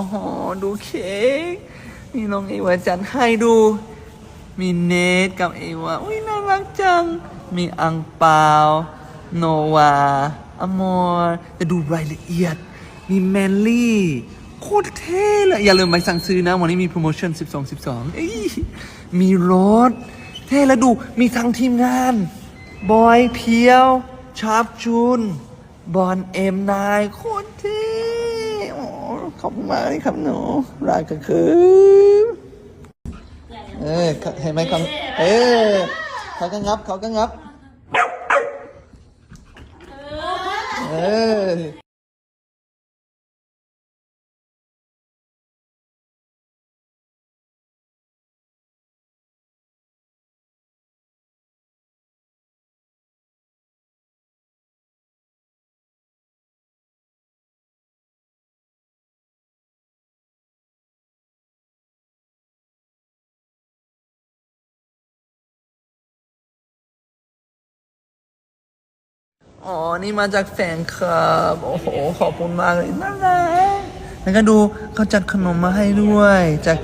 โอ้โห ดูเค้กมีน้องเอวาจัดให้ดู มีเนทกับเอวาอุ้ยน่ารักจัง มีอังเปาโนวาอมรจะดูรายละเอียด มีแมนลี่ โคตรเท่เลย อย่าลืมไปสั่งซื้อนะ วันนี้มีโปรโมชั่น 12 12เอ้ยมีรถ เท่แล้วดู มีทั้งทีมงาน บอยเพียว ชาร์ปจูน บอลเอ็มนายโคตรเท่ ขอบคุณมากเลยครับหนูรักก็คือเออเห็นไหมครับเออเขาก็งับเขาก็งับ เออ อ๋อ นี่มาจากแฟนคลับ โอ้โห ขอบคุณมากเลยน่ารักแล้วก็ดูเขาจัดขนมมาให้ด้วย จาก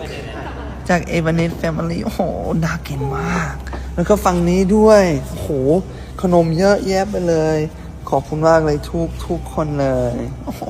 จากเอวานิสแฟมิลี่ โอ้โห น่ากินมาก แล้วก็ฝั่งนี้ด้วย โอ้โห ขนมเยอะแยะไปเลย ขอบคุณมากเลยทุกทุกคนเลย โอ้โห